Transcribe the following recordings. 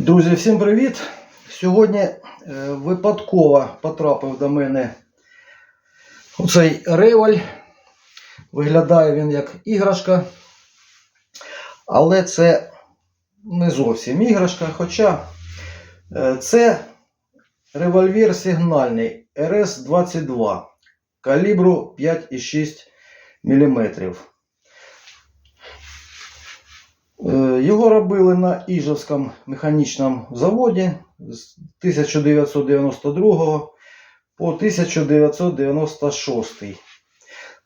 Друзі, всім привіт! Сьогодні е, випадково потрапив до мене оцей реваль. Виглядає він як іграшка, але це не зовсім іграшка. Хоча е, це револьвер сигнальний РС-22 калібру 5,6 мм. Е, Його робили на Іжевському механічному заводі з 1992 по 1996.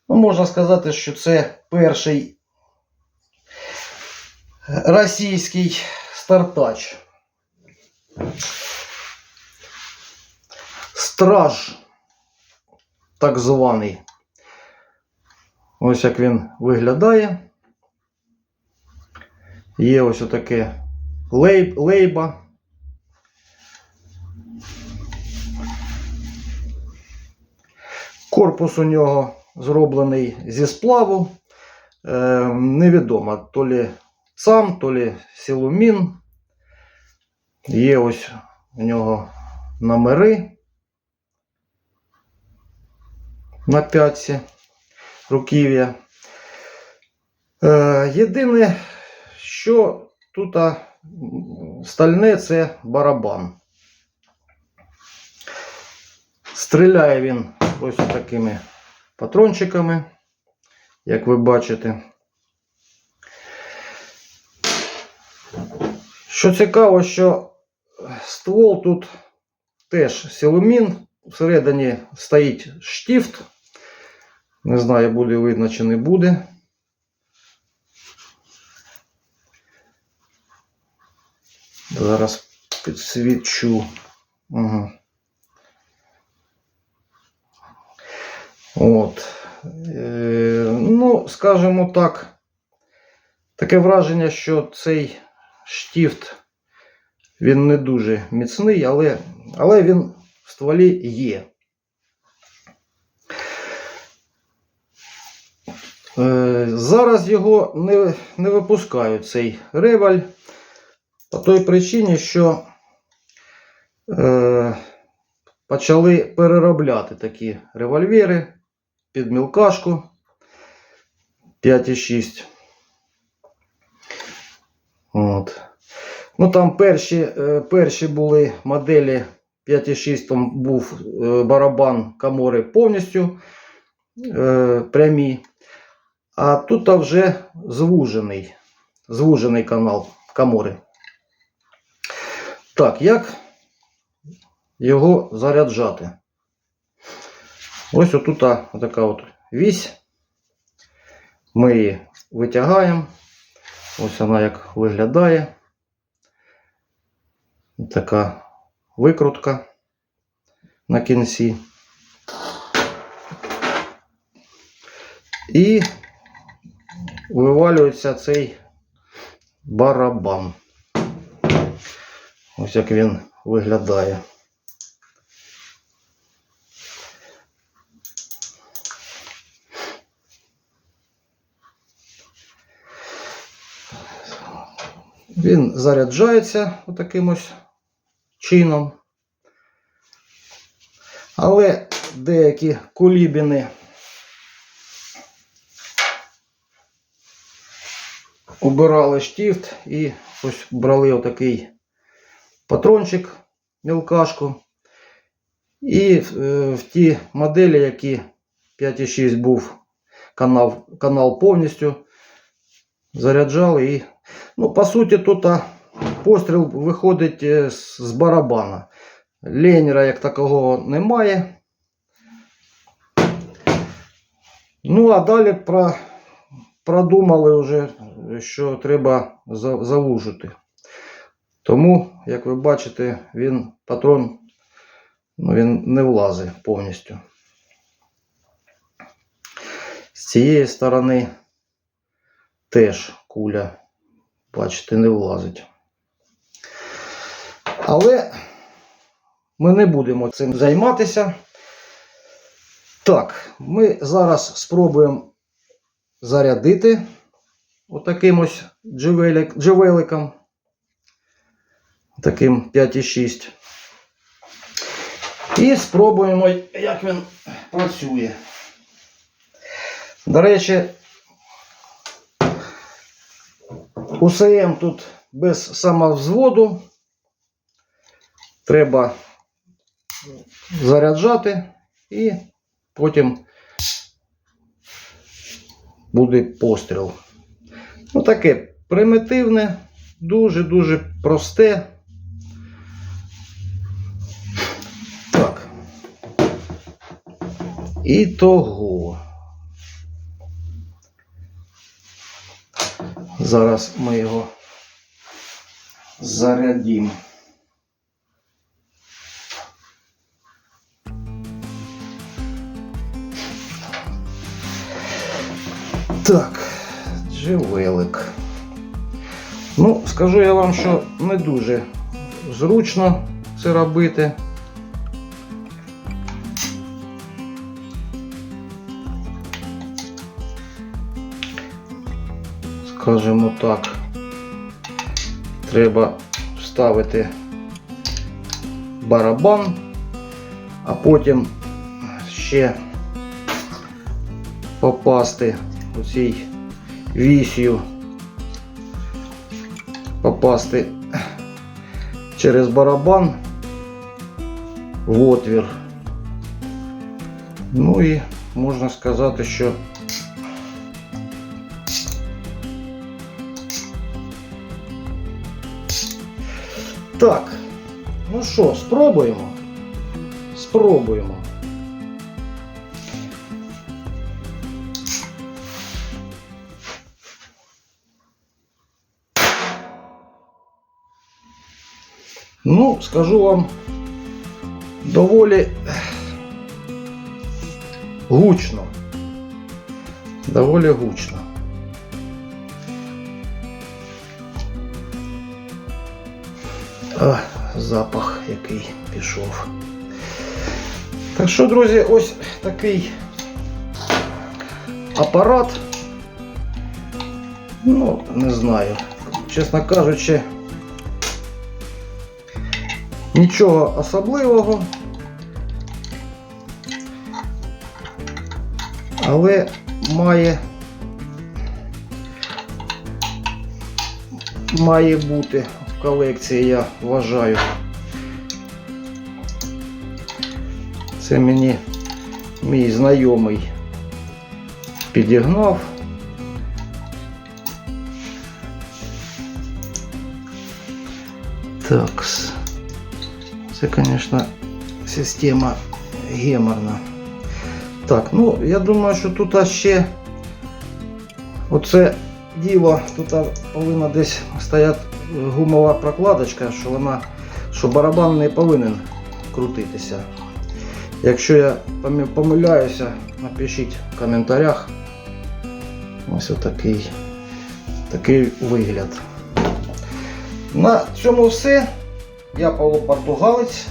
Ну, можна сказати, що це перший російський стартач. Страж, так званий. Ось як він виглядає. Є ось отаке лейб, лейба. Корпус у нього зроблений зі сплаву. Е, невідомо, то лі цам, то лі силумін. Є ось у нього номери на п'ятці руків'я. Е, єдине, що тут стальне це барабан. Стріляє він ось такими патрончиками, як ви бачите. Що цікаво, що ствол тут теж силумін, всередині стоїть штифт. Не знаю, буде видно чи не буде. Зараз підсвічу. Угу. От. Е, ну, скажімо так, таке враження, що цей штифт він не дуже міцний, але, але він в стволі є. Е, зараз його не, не випускають цей реваль. По той причині, що е, почали переробляти такі револьвери під мілкашку 5,6. От. Ну там перші, е, перші були моделі 5,6, там був е, барабан камори повністю е, прямі. А тут вже звужений, звужений канал камори. Так, як його заряджати? Ось отут така от вісь. Ми її витягаємо. Ось вона як виглядає. Така викрутка на кінці. І вивалюється цей барабан. Ось як він виглядає. Він заряджається отаким ось чином. Але деякі кулібіни убирали штифт і ось брали отакий патрончик, мілкашку. І е, в ті моделі, які 5,6 був канал, канал повністю, заряджали і. Ну, по суті, тут постріл виходить е, з, барабана. Ленера як такого немає. Ну, а далі про, продумали вже, що треба завужити. Тому, як ви бачите, він патрон ну, він не влазить повністю. З цієї сторони теж куля, бачите, не влазить. Але ми не будемо цим займатися. Так, ми зараз спробуємо зарядити отаким ось джевелик, джевеликом. Таким 5,6. І спробуємо, як він працює. До речі, УСМ тут без самовзводу. Треба заряджати і потім буде постріл. Ну, таке примітивне, дуже-дуже просте. І того. Зараз ми його зарядимо. Так, джевелик. Ну, скажу я вам, що не дуже зручно це робити. Скажімо так, треба вставити барабан, а потім ще попасти оцій вісію, попасти через барабан в отвір. Ну і можна сказати, що Так, ну що, спробуємо? Спробуємо. Ну, скажу вам, доволі гучно. Доволі гучно. А, запах який пішов. Так що, друзі, ось такий апарат. Ну, не знаю. Чесно кажучи, нічого особливого. Але має має бути колекції, я вважаю. Це мені мій знайомий підігнав. Так. Це, звісно, система геморна. Так, ну я думаю, що тут ще оце діло, тут повинна десь стояти гумова прокладочка, що вона, що барабан не повинен крутитися. Якщо я помиляюся, напишіть в коментарях. Ось отакий такий вигляд. На цьому все. Я Павло Португалець.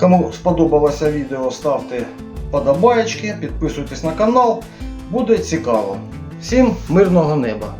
Кому сподобалося відео, ставте подобаєчки, підписуйтесь на канал. Буде цікаво. Всім мирного неба!